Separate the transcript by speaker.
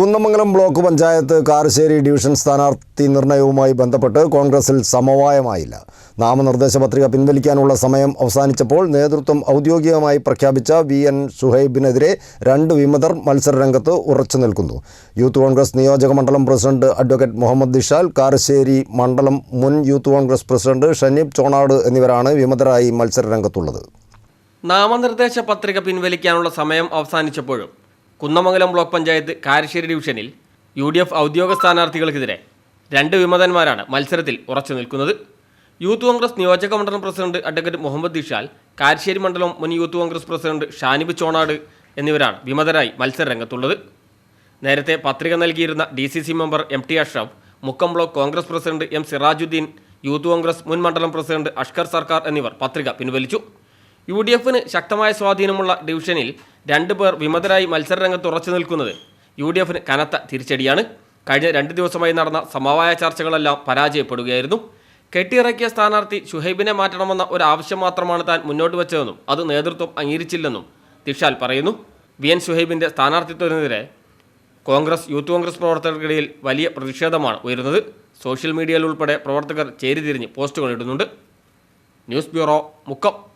Speaker 1: Kunnamangalam block panchayat Karassery division സ്ഥാനാർത്ഥി നിർണയവുമായി ബന്ധപ്പെട്ട് കോൺഗ്രസിൽ സമവായമായില്ല. നാമനിർദ്ദേശ പത്രിക പിൻവലിക്കാനുള്ള സമയം അവസാനിച്ചപ്പോൾ നേതൃത്വം ഔദ്യോഗികമായി പ്രഖ്യാപിച്ച വി എൻ ഷുഹൈബിനെതിരെ രണ്ട് വിമതർ മത്സരരംഗത്ത് ഉറച്ചു നിൽക്കുന്നു. യൂത്ത് കോൺഗ്രസ് നിയോജക മണ്ഡലം പ്രസിഡന്റ് അഡ്വക്കേറ്റ് മുഹമ്മദ് ദിഷാൽ കാരശ്ശേരി മണ്ഡലം മുൻ youth Congress president Shaneeb Chonad എന്നിവരാണ് വിമതരായി മത്സരരംഗത്തുള്ളത്.
Speaker 2: നാമനിർദ്ദേശ പത്രിക പിൻവലിക്കാനുള്ള സമയം അവസാനിച്ചപ്പോഴും കുന്നമംഗലം ബ്ലോക്ക് പഞ്ചായത്ത് കാരശ്ശേരി ഡിവിഷനിൽ യു ഡി എഫ് ഔദ്യോഗിക സ്ഥാനാർത്ഥികൾക്കെതിരെ രണ്ട് വിമതന്മാരാണ് മത്സരത്തിൽ ഉറച്ചു നിൽക്കുന്നത്. യൂത്ത് കോൺഗ്രസ് നിയോജക മണ്ഡലം പ്രസിഡന്റ് അഡ്വക്കേറ്റ് മുഹമ്മദ് ദിഷാൽ കാരശ്ശേരി മണ്ഡലം മുൻ youth Congress president Shanib Chonad എന്നിവരാണ് വിമതരായി മത്സരരംഗത്തുള്ളത്. നേരത്തെ പത്രിക നൽകിയിരുന്ന D C C member M T Ashraf Mukkam block Congress president M Sirajuddin youth Congress മുൻ മണ്ഡലം പ്രസിഡന്റ് അഷ്കർ സർക്കാർ എന്നിവർ പത്രിക പിൻവലിച്ചു. യു ഡി എഫിന് ശക്തമായ സ്വാധീനമുള്ള ഡിവിഷനിൽ രണ്ട് പേർ വിമതരായി മത്സരരംഗത്ത് ഉറച്ചു നിൽക്കുന്നത്. യു ഡി എഫിന് കനത്ത തിരിച്ചടിയാണ്. കഴിഞ്ഞ രണ്ട് ദിവസമായി നടന്ന സമവായ ചർച്ചകളെല്ലാം പരാജയപ്പെടുകയായിരുന്നു. കെട്ടിയിറക്കിയ സ്ഥാനാർത്ഥി ഷുഹൈബിനെ മാറ്റണമെന്ന ഒരു ആവശ്യം മാത്രമാണ് താൻ മുന്നോട്ട് വെച്ചതെന്നും അത് നേതൃത്വം അംഗീകരിച്ചില്ലെന്നും ദിഷാൽ പറയുന്നു. വി എൻ ഷുഹൈബിന്റെ സ്ഥാനാർത്ഥിത്വത്തിനെതിരെ കോൺഗ്രസ് യൂത്ത് കോൺഗ്രസ് പ്രവർത്തകർക്കിടയിൽ വലിയ പ്രതിഷേധമാണ് ഉയരുന്നത്. സോഷ്യൽ മീഡിയയിൽ ഉൾപ്പെടെ പ്രവർത്തകർ ചേരിതിരിഞ്ഞ് പോസ്റ്റുകൾ ഇടുന്നുണ്ട്. News bureau Mukkam.